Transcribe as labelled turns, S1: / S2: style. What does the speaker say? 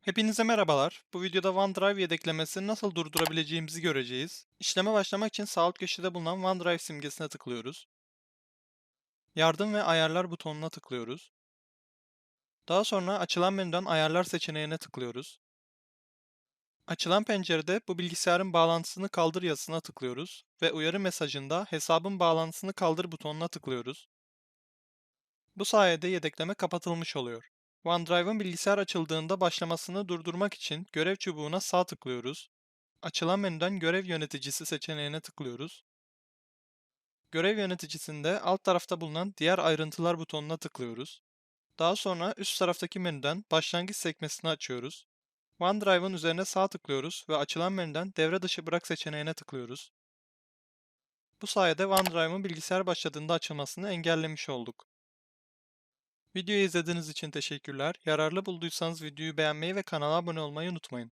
S1: Hepinize merhabalar. Bu videoda OneDrive yedeklemesini nasıl durdurabileceğimizi göreceğiz. İşleme başlamak için sağ alt köşede bulunan OneDrive simgesine tıklıyoruz. Yardım ve ayarlar butonuna tıklıyoruz. Daha sonra açılan menüden ayarlar seçeneğine tıklıyoruz. Açılan pencerede bu bilgisayarın bağlantısını kaldır yazısına tıklıyoruz ve uyarı mesajında hesabın bağlantısını kaldır butonuna tıklıyoruz. Bu sayede yedekleme kapatılmış oluyor. OneDrive'ın bilgisayar açıldığında başlamasını durdurmak için görev çubuğuna sağ tıklıyoruz. Açılan menüden görev yöneticisi seçeneğine tıklıyoruz. Görev yöneticisinde alt tarafta bulunan diğer ayrıntılar butonuna tıklıyoruz. Daha sonra üst taraftaki menüden başlangıç sekmesini açıyoruz. OneDrive'ın üzerine sağ tıklıyoruz ve açılan menüden devre dışı bırak seçeneğine tıklıyoruz. Bu sayede OneDrive'ın bilgisayar başladığında açılmasını engellemiş olduk. Videoyu izlediğiniz için teşekkürler. Yararlı bulduysanız videoyu beğenmeyi ve kanala abone olmayı unutmayın.